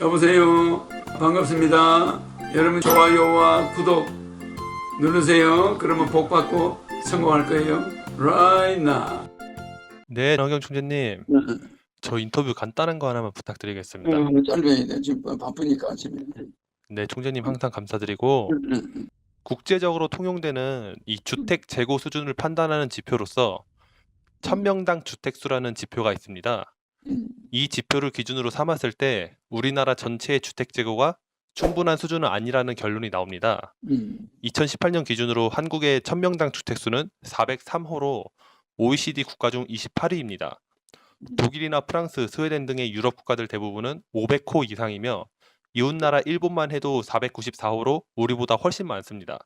여보세요. 반갑습니다. 여러분 좋아요와 구독 누르세요. 그러면 복 받고 성공할 거예요. Right now. 네, 정경 총재님. 네. 저 인터뷰 간단한 거 하나만 부탁드리겠습니다. 음, 짧게 돼. 지금 바쁘니까 아침에. 네, 총재님 항상 감사드리고 음, 국제적으로 통용되는 이 주택 재고 수준을 판단하는 지표로서 천명당 주택수라는 지표가 있습니다. 음, 이 지표를 기준으로 삼았을 때 우리나라 전체의 주택 재고가 충분한 수준은 아니라는 결론이 나옵니다. 음, 2018년 기준으로 한국의 천명당 주택수는 403호로 OECD 국가 중 28위입니다. 독일이나 프랑스, 스웨덴 등의 유럽 국가들 대부분은 500호 이상이며 이웃나라 일본만 해도 494호로 우리보다 훨씬 많습니다.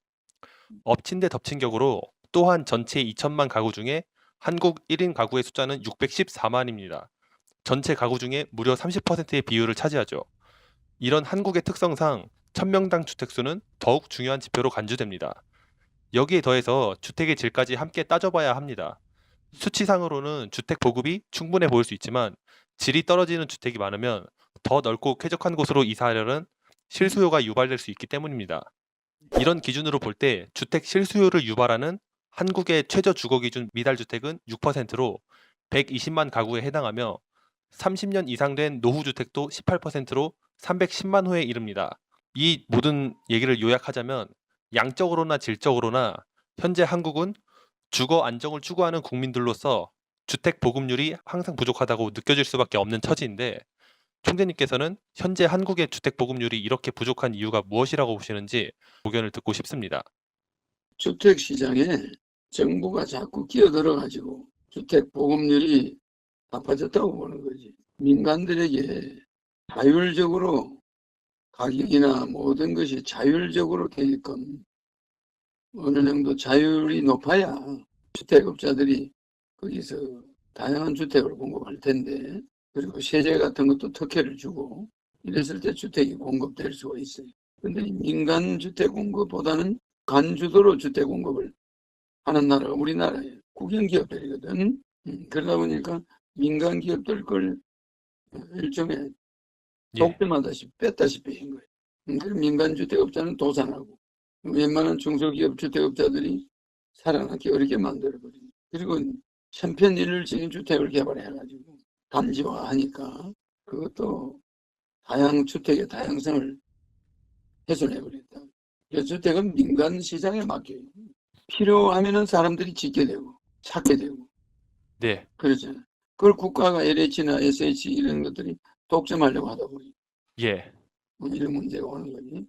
엎친 데 덮친 격으로 또한 전체 2천만 가구 중에 한국 1인 가구의 숫자는 614만입니다. 전체 가구 중에 무려 30%의 비율을 차지하죠. 이런 한국의 특성상 천명당 주택수는 더욱 중요한 지표로 간주됩니다. 여기에 더해서 주택의 질까지 함께 따져봐야 합니다. 수치상으로는 주택 보급이 충분해 보일 수 있지만 질이 떨어지는 주택이 많으면 더 넓고 쾌적한 곳으로 이사하려는 실수요가 유발될 수 있기 때문입니다. 이런 기준으로 볼 때 주택 실수요를 유발하는 한국의 최저 주거 기준 미달 주택은 6%로 120만 가구에 해당하며 30년 이상 된 노후 주택도 18%로 310만 호에 이릅니다. 이 모든 얘기를 요약하자면 양적으로나 질적으로나 현재 한국은 주거 안정을 추구하는 국민들로서 주택 보급률이 항상 부족하다고 느껴질 수밖에 없는 처지인데 총재님께서는 현재 한국의 주택 보급률이 이렇게 부족한 이유가 무엇이라고 보시는지 의견을 듣고 싶습니다. 주택 시장에 정부가 자꾸 끼어들어 가지고 주택 보급률이 나빠졌다고 보는 거지. 민간들에게 자율적으로 가격이나 모든 것이 자율적으로 되게끔 어느 정도 자율이 높아야 주택업자들이 거기서 다양한 주택을 공급할 텐데 그리고 세제 같은 것도 특혜를 주고 이랬을 때 주택이 공급될 수가 있어요. 근데 이 민간 주택 공급보다는 간주도로 주택 공급을 하는 나라가 우리나라예요. 국영기업들이거든. 음, 그러다 보니까 민간 기업들 걸 일종의 예, 독점하다시피 뺐다시피 한 거예요. 민간 주택업자는 도산하고 웬만한 중소기업 주택업자들이 살아남기 어렵게 만들어버리고 그리고 천편일률적인 주택을 개발해가지고 단지화하니까 그것도 다양 주택의 다양성을 훼손해버렸다. 그래서 주택은 민간 시장에 맡겨요. 필요하면은 사람들이 짓게 되고 찾게 되고 네, 그러잖아요. 그걸 국가가 LH나 SH 이런 것들이 독점하려고 하다 보니 예, 뭐 이런 문제가 오는 거지.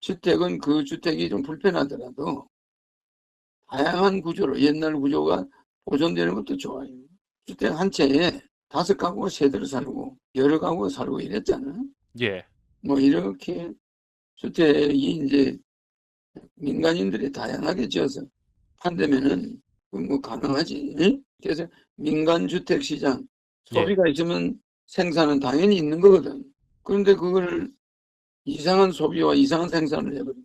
주택은 그 주택이 좀 불편하더라도 다양한 구조로 옛날 구조가 보존되는 것도 좋아요. 주택 한 채에 다섯 가구가 세대로 살고 여러 가구가 살고 이랬잖아. 예, 뭐 이렇게 주택이 이제 민간인들이 다양하게 지어서 판다면은 그뭐 가능하지. 응? 그래서 민간 주택 시장 예. 소비가 있으면 생산은 당연히 있는 거거든. 그런데 그걸 이상한 소비와 이상한 생산을 해버리고.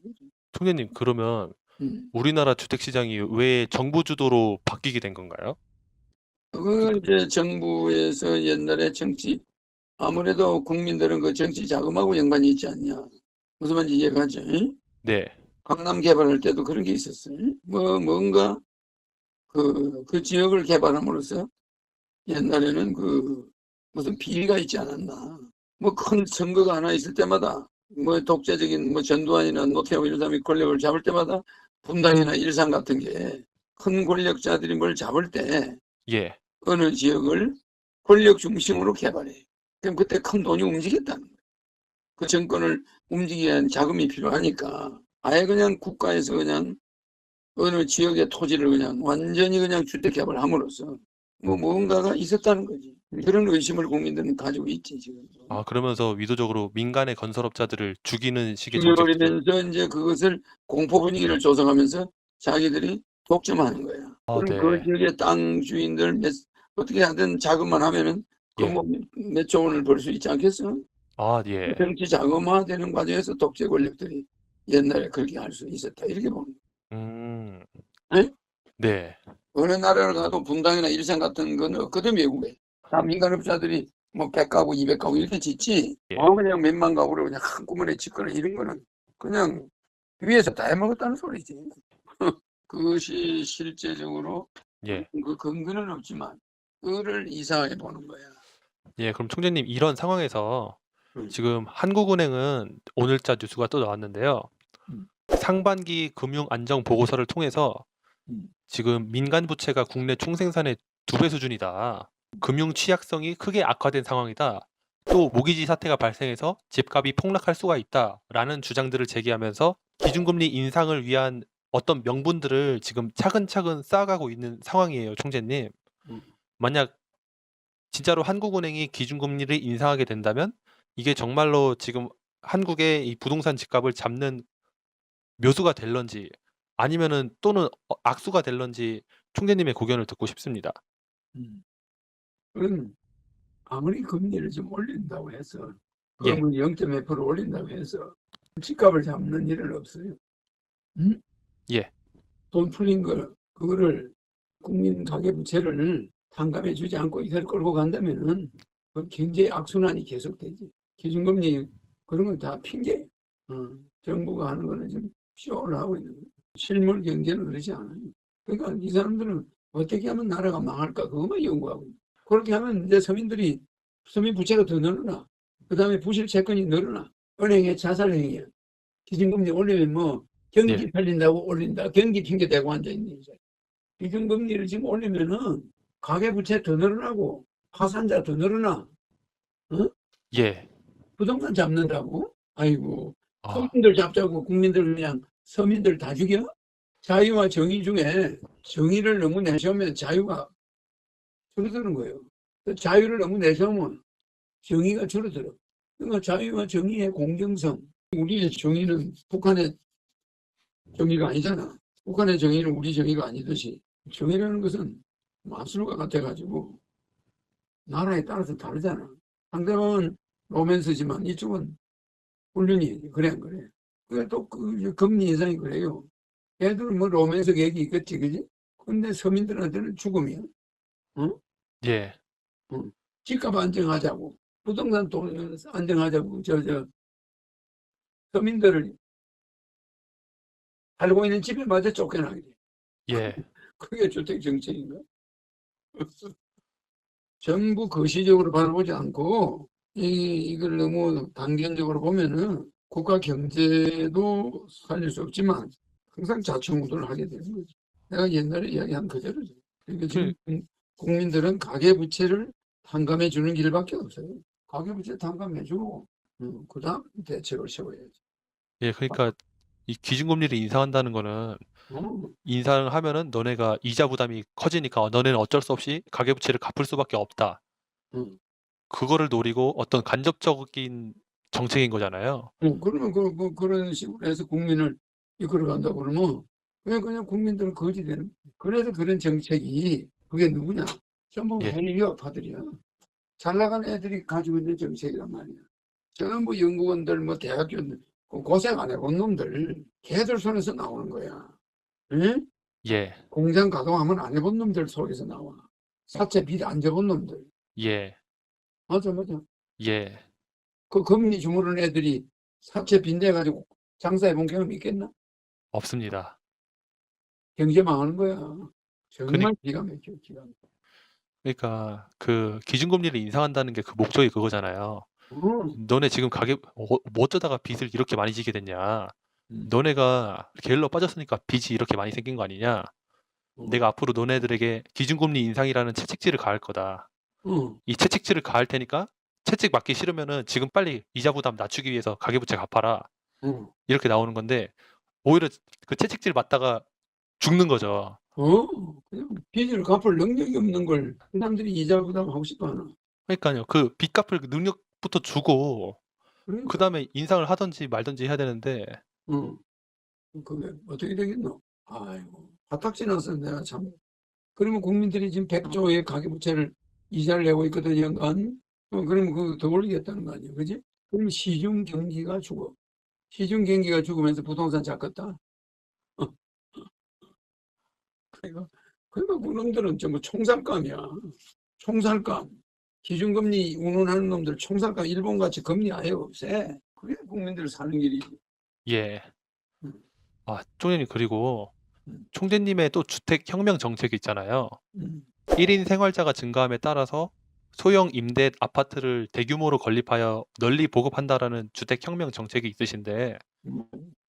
총재님 그러면 음. 우리나라 주택 시장이 왜 정부 주도로 바뀌게 된 건가요? 그걸 이제 정부에서 옛날에 정치 아무래도 국민들은 그 정치 자금하고 연관이 있지 않냐. 무슨 말인지 이해가죠? 응? 네, 강남 개발할 때도 그런 게 있었어요. 뭐 뭔가 그, 그 지역을 개발함으로써 옛날에는 그 무슨 비리가 있지 않았나. 뭐 큰 선거가 하나 있을 때마다 뭐 독재적인 뭐 전두환이나 노태우 이런 사람이 권력을 잡을 때마다 분당이나 일산 같은 게 큰 권력자들이 뭘 잡을 때 예, 어느 지역을 권력 중심으로 개발해. 그럼 그때 큰 돈이 움직였다는 거예요. 그 정권을 움직이기 위한 자금이 필요하니까 아예 그냥 국가에서 그냥 어느 지역의 토지를 그냥 완전히 그냥 주택 개발함으로써 뭐 무언가가 있었다는 거지. 그런 의심을 국민들은 가지고 있지 지금. 아 그러면서 위도적으로 민간의 건설업자들을 죽이는 식의 죽여버리면서 이제 그것을 공포 분위기를 조성하면서 자기들이 독점하는 거야. 아, 그럼 네. 그 지역의 땅 주인들 몇, 어떻게 하든 자금만 하면은 예. 그뭐몇조 원을 벌 수 있지 않겠어? 아, 예. 정치 자금화되는 과정에서 독재 권력들이 옛날에 그렇게 할 수 있었다 이렇게 보는. 음. 네? 네. 어느 나라를 가도 분당이나 일산 같은 건 없거든 외국에. 다 민간업자들이 뭐 100가구, 200가구 이렇게 짓지. 예. 어, 그냥 몇만 가구를 그냥 한꺼번에 짓거나 이런 거는 그냥 위에서 다 해먹었다는 소리지. 그것이 실제적으로 예. 그 근거는 없지만 그를 이상하게 보는 거야. 예, 그럼 총재님 이런 상황에서 음. 지금 한국은행은 오늘자 뉴스가 또 나왔는데요. 음. 상반기 금융 안정 보고서를 통해서 음. 지금 민간 부채가 국내 총생산의 두 배 수준이다. 금융 취약성이 크게 악화된 상황이다. 또 모기지 사태가 발생해서 집값이 폭락할 수가 있다라는 주장들을 제기하면서 기준금리 인상을 위한 어떤 명분들을 지금 차근차근 쌓아가고 있는 상황이에요, 총재님. 음. 만약 진짜로 한국은행이 기준금리를 인상하게 된다면 이게 정말로 지금 한국의 이 부동산 집값을 잡는 묘수가 될런지 아니면은 또는 어, 악수가 될런지 총재님의 고견을 듣고 싶습니다. 음. 그건 아무리 금리를 좀 올린다고 해서 예. 그러면 0.1% 올린다고 해서 집값을 잡는 일은 없어요. 음? 예. 돈 풀린 거 그거를 국민 가계부채를 탕감해 주지 않고 이대로 끌고 간다면은 그 경제 악순환이 계속되지. 기준금리 그런 건 다 핑계. 어, 정부가 하는 거는 지금 쇼를 하고 있는 거예요. 실물 경제는 그러지 않아요. 그러니까 이 사람들은 어떻게 하면 나라가 망할까 그것만 연구하고 있는. 그렇게 하면 이제 서민들이 서민 부채가 더 늘어나. 그 다음에 부실 채권이 늘어나. 은행의 자살행위야. 기준금리 올리면 뭐 경기 예. 팔린다고 올린다. 경기 핑계 대고 앉아있는 이제. 기준금리를 지금 올리면은 가계부채 더 늘어나고 파산자 더 늘어나. 예. 부동산 잡는다고? 아이고. 아, 서민들 잡자고 국민들 그냥 서민들 다 죽여? 자유와 정의 중에 정의를 너무 내세우면 자유가 줄어드는 거예요. 그 자유를 너무 내세우면 정의가 줄어들어. 그러니까 자유와 정의의 공정성. 우리의 정의는 북한의 정의가 아니잖아. 북한의 정의는 우리 정의가 아니듯이 정의라는 것은 마술과 같아가지고 나라에 따라서 다르잖아. 상대방은 로맨스지만 이쪽은 훈련이 그래 안 그래. 그래 또그 금리 인상이 그래요. 애들은 뭐 로맨스 계획이 있겠지, 그지? 근데 서민들한테는 죽음이야. 예. 집값 안정하자고, 부동산 돈 안정하자고, 저, 저, 서민들을 살고 있는 집에마저 쫓겨나게 돼. 예. 그게 주택 정책인가? 정부 거시적으로 바라보지 않고, 이, 이걸 너무 단견적으로 보면은 국가 경제도 살릴 수 없지만 항상 자충우돌을 하게 되는 거죠. 내가 옛날에 이야기한 그대로죠. 그러니까 지금 국민들은 가계부채를 탕감해 주는 길밖에 없어요. 가계부채 탕감해 주고, 음, 그 다음 대책을 세워야지. 예. 그러니까 이 기준금리를 인상한다는 거는 어, 인상을 하면은 너네가 이자 부담이 커지니까 너네는 어쩔 수 없이 가계부채를 갚을 수밖에 없다. 음. 그거를 노리고 어떤 간접적인 정책인 거잖아요. 어, 그러면 그, 그, 그런 식으로 해서 국민을 이끌어 간다고 그러면 그냥 그냥 국민들은 거지 되는. 그래서 그런 정책이 그게 누구냐? 전부 예. 해외파들이야. 잘 나가는 애들이 가지고 있는 정책이란 말이야. 전부 연구원들, 뭐 대학교들, 그 고생 안 해본 놈들, 걔들 손에서 나오는 거야. 응? 예. 공장 가동하면 안 해본 놈들 속에서 나와. 사채 빚 안 져본 놈들. 예. 맞아, 맞아. 예. 그 금리 주무르는 애들이 사채 빚내가지고 장사해 본 경험 있겠나? 없습니다. 경제 망하는 거야. 정말 기가 막혀, 기가 막혀. 그러니까 그 기준금리를 인상한다는 게 그 목적이 그거잖아요. 어, 너네 지금 가계 어, 뭐 어쩌다가 빚을 이렇게 많이 지게 됐냐? 음. 너네가 게을러 빠졌으니까 빚이 이렇게 많이 생긴 거 아니냐? 어. 내가 앞으로 너네들에게 기준금리 인상이라는 채찍질을 가할 거다. 어, 이 채찍질을 가할 테니까 채찍 맞기 싫으면은 지금 빨리 이자 부담 낮추기 위해서 가계부채 갚아라. 어, 이렇게 나오는 건데 오히려 그 채찍질 맞다가 죽는 거죠. 어, 그냥 빚을 갚을 능력이 없는 걸 사람들이 이자 부담하고 싶어 하나. 그러니까요. 그 빚 갚을 그 능력부터 주고 그러니까, 그다음에 인상을 하든지 말든지 해야 되는데 어, 그게 어떻게 되겠노? 아이고, 화딱지 나서 내가 참. 그러면 국민들이 지금 100조의 가계부채를 이자를 내고 있거든, 연간. 어, 그러면 그거 더 올리겠다는 거 아니야, 그지? 그럼 시중 경기가 죽어. 시중 경기가 죽으면서 부동산 잡겠다. 그러니까, 그러니까 그놈들은 전부 총살감이야. 총살감. 기준금리 운운하는 놈들 총살가 일본 같이 금리 아예 없애. 그게 국민들 사는 길이지. 예. 음. 아, 총재님 그리고 음. 총재님의 또 주택 혁명 정책이 있잖아요. 음. 1인 생활자가 증가함에 따라서 소형 임대 아파트를 대규모로 건립하여 널리 보급한다라는 주택 혁명 정책이 있으신데 음.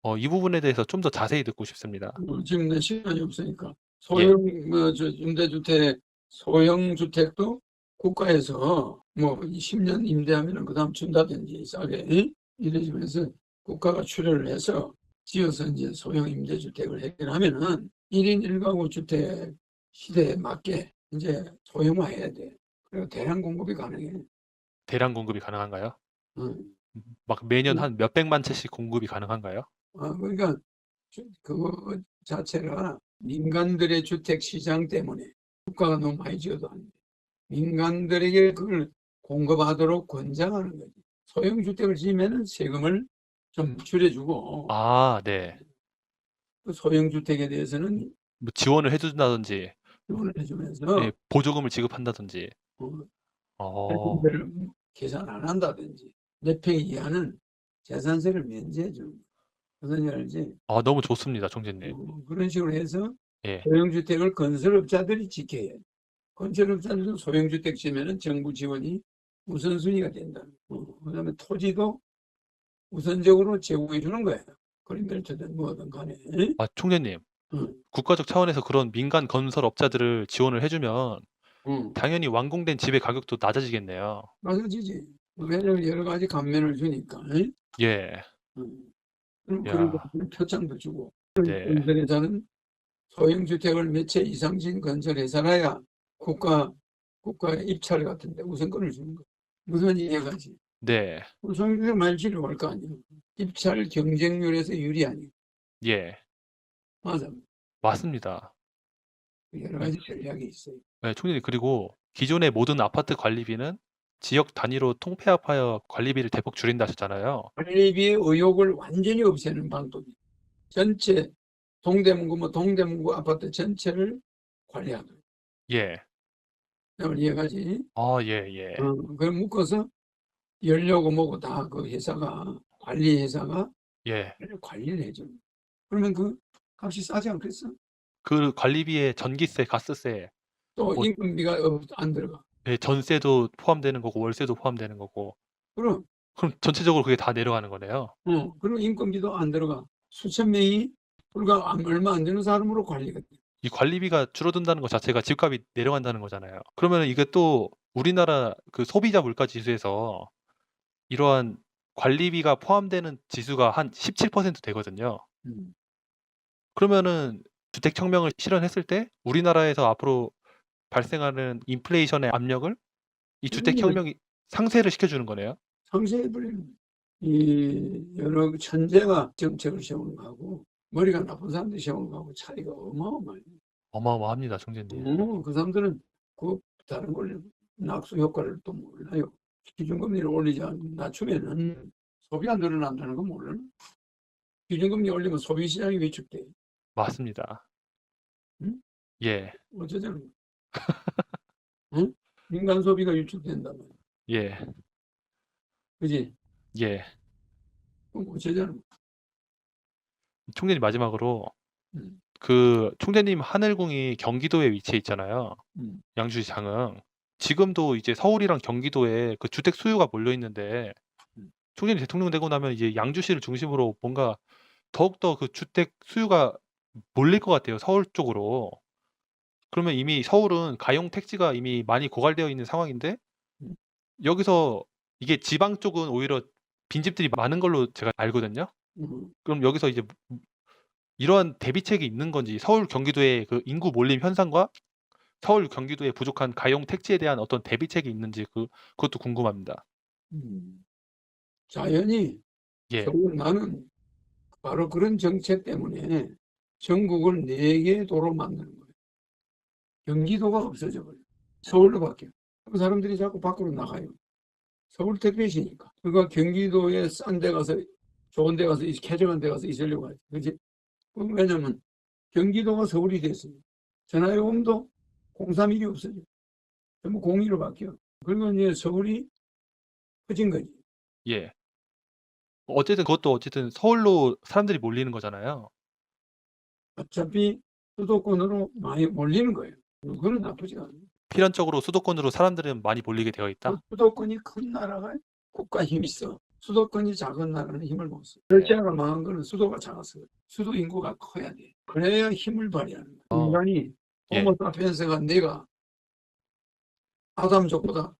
어, 이 부분에 대해서 좀 더 자세히 듣고 싶습니다. 어, 지금 내 시간이 없으니까 소형 뭐, 저, 임대주택 소형 주택도 국가에서 뭐 10년 임대하면 그 다음 준다든지 싸게 응? 이러면서 국가가 출연을 해서 지어서 이제 소형 임대주택을 해결하면은 1인 1가구 주택 시대에 맞게 이제 소형화해야 돼. 그리고 대량 공급이 가능해. 대량 공급이 가능한가요? 어. 막 매년 음. 한 몇백만 채씩 공급이 가능한가요? 아, 그러니까 주- 그거 자체가 민간들의 주택 시장 때문에 국가가 너무 많이 지어도 안 돼. 민간들에게 그걸 공급하도록 권장하는 거지. 소형 주택을 지으면은 세금을 좀 줄여주고 아, 네. 그 소형 주택에 대해서는 뭐 지원을 해준다든지 지원을 해주면서 예, 보조금을 지급한다든지. 어, 어, 세금을 계산 안 한다든지 몇 평 이하는 재산세를 면제해 주는 거야. 무슨 일 알지? 아, 너무 좋습니다, 총재님. 어, 그런 식으로 해서 예. 소형주택을 건설업자들이 지켜야 돼. 건설업자들도 소형주택 지면은 정부 지원이 우선순위가 된다. 어, 그다음에 토지도 우선적으로 제공해 주는 거예요. 그린벨트든 뭐든 간에. 응? 아, 총재님. 응. 국가적 차원에서 그런 민간 건설업자들을 지원을 해 주면 응. 당연히 완공된 집의 가격도 낮아지겠네요. 맞아지지. 왜냐면 여러 가지 감면을 주니까. 응? 예. 응. 그럼 야. 그리고 표창도 주고. 네. 건설회사는 소형주택을 몇 채 이상 진 건설회사라야 국가 국가의 입찰 같은 데 우선권을 주는 거. 무슨 이해가지? 네. 소형주택 많이 지려고 할거 아니야. 입찰 경쟁률에서 유리하니. 예. 맞아. 맞습니다. 여러 가지 전략이 있어요. 네, 총재님. 그리고 기존의 모든 아파트 관리비는 지역 단위로 통폐합하여 관리비를 대폭 줄인다 하셨잖아요. 관리비의 의욕을 완전히 없애는 방법이 전체 동대문구 뭐 동대문구 아파트 전체를 관리하도록. 예. 그걸 이해가지? 아, 예, 예. 어, 그걸 묶어서 연료고 뭐고 다 그 회사가 관리 회사가 예. 관리를 해줘. 그러면 그 값이 싸지 않겠어? 그 관리비에 전기세, 가스세, 또 뭐- 임금비가 없- 안 들어가. 예, 전세도 포함되는 거고 월세도 포함되는 거고. 그럼 그럼 전체적으로 그게 다 내려가는 거네요. 어, 그리고 인건비도 안 들어가. 수천 명이 불과 안- 얼마 안 되는 사람으로 관리가 돼. 이 관리비가 줄어든다는 것 자체가 집값이 내려간다는 거잖아요. 그러면 이게 또 우리나라 그 소비자 물가 지수에서 이러한 관리비가 포함되는 지수가 한 17% 되거든요. 음. 그러면은 주택 혁명을 실현했을 때 우리나라에서 앞으로 발생하는 인플레이션의 압력을 이 주택 음. 혁명이 상쇄를 시켜주는 거네요. 상세해버리는. 이 여러 천재가 정책을 세우는 거하고 머리가 나쁜 사람들이 세우는 거하고 차이가 어마어마해. 어마어마합니다, 총재님. 어, 그 사람들은 그 다른 걸 낙수 효과를 또 몰라요. 기준금리를 올리지 않- 낮추면은 소비가 늘어난다는 거 몰라? 기준금리 올리면 소비 시장이 위축돼. 맞습니다. 응? 예, 거야? 응? 민간 소비가 위축된다면, 예, 그지? 예. 그럼 어쩌자는 거야? 총재님 마지막으로 음. 그 총재님 하늘궁이 경기도에 위치해 있잖아요. 음. 양주시 장흥. 지금도 이제 서울이랑 경기도에 그 주택 수요가 몰려 있는데 음. 총재님 대통령 되고 나면 이제 양주시를 중심으로 뭔가 더욱더 그 주택 수요가 몰릴 것 같아요. 서울 쪽으로. 그러면 이미 서울은 가용 택지가 이미 많이 고갈되어 있는 상황인데 음. 여기서 이게 지방 쪽은 오히려 빈집들이 많은 걸로 제가 알거든요. 음. 그럼 여기서 이제 이러한 대비책이 있는 건지 서울 경기도의 그 인구 몰림 현상과 서울 경기도의 부족한 가용 택지에 대한 어떤 대비책이 있는지 그 그것도 궁금합니다. 음. 자연히 예. 결국 나는 바로 그런 정책 때문에 전국을 네 개의 도로 만드는 거예요. 경기도가 없어져 버려요. 서울로 바뀌어. 그 사람들이 자꾸 밖으로 나가요. 서울 택배시니까. 그러니까 경기도에 싼 데 가서 좋은 데 가서 이- 쾌적한 데 가서 있으려고 하지. 그지? 왜냐면 경기도가 서울이 됐어요. 전화요금도 031이 없어져. 전부 02로 바뀌어. 그리고 이제 서울이 커진 거지. 예. 어쨌든 그것도 어쨌든 서울로 사람들이 몰리는 거잖아요. 어차피 수도권으로 많이 몰리는 거예요. 그건 나쁘지가 않아요. 필연적으로 수도권으로 사람들은 많이 몰리게 되어 있다. 수도권이 큰 나라가 국가 힘이 있어. 수도권이 작은 나라는 힘을 못 써. 러시아가 망한 거는 수도가 작았어. 수도 인구가 커야 돼. 그래야 힘을 발휘하는 거야. 어. 인간이 예. 호모 사피엔스가 내가 아담족보다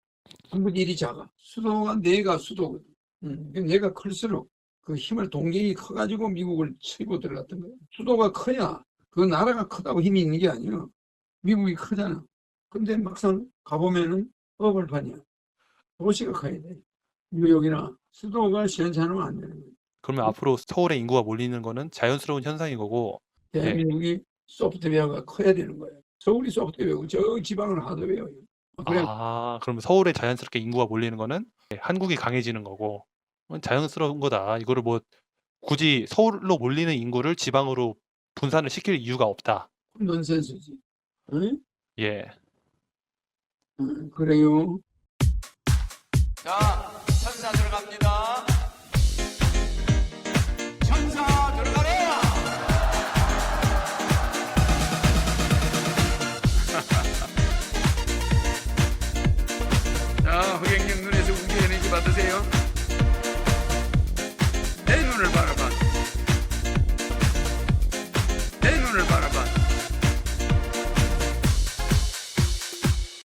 3분의 1이 작아. 수도가 내가 수도거든. 음, 내가 클수록 그 힘을 동경이 커가지고 미국을 치고 들어갔던 거야. 수도가 커야 그 나라가 크다고 힘이 있는 게 아니야. 미국이 크잖아. 근데 막상 가보면은 어벌판이야. 도시가 커야 돼. 뉴욕이나 수도가 시원찮으면 안 되는 거야. 그러면 앞으로 서울에 인구가 몰리는 거는 자연스러운 현상인 거고 대한민국이 소프트웨어가 커야 되는 거야. 서울이 소프트웨어고 저 지방은 하드웨어예요. 그래 아, 그러면 서울에 자연스럽게 인구가 몰리는 거는 한국이 강해지는 거고 어, 자연스러운 거다. 이거를 뭐 굳이 서울로 몰리는 인구를 지방으로 분산을 시킬 이유가 없다. 논센스지. 응? 예. 응, 그래요. 자, 천사 들어갑니다. 천사 들어가라! 자, 허객님 눈에서 우기 에너지 받으세요.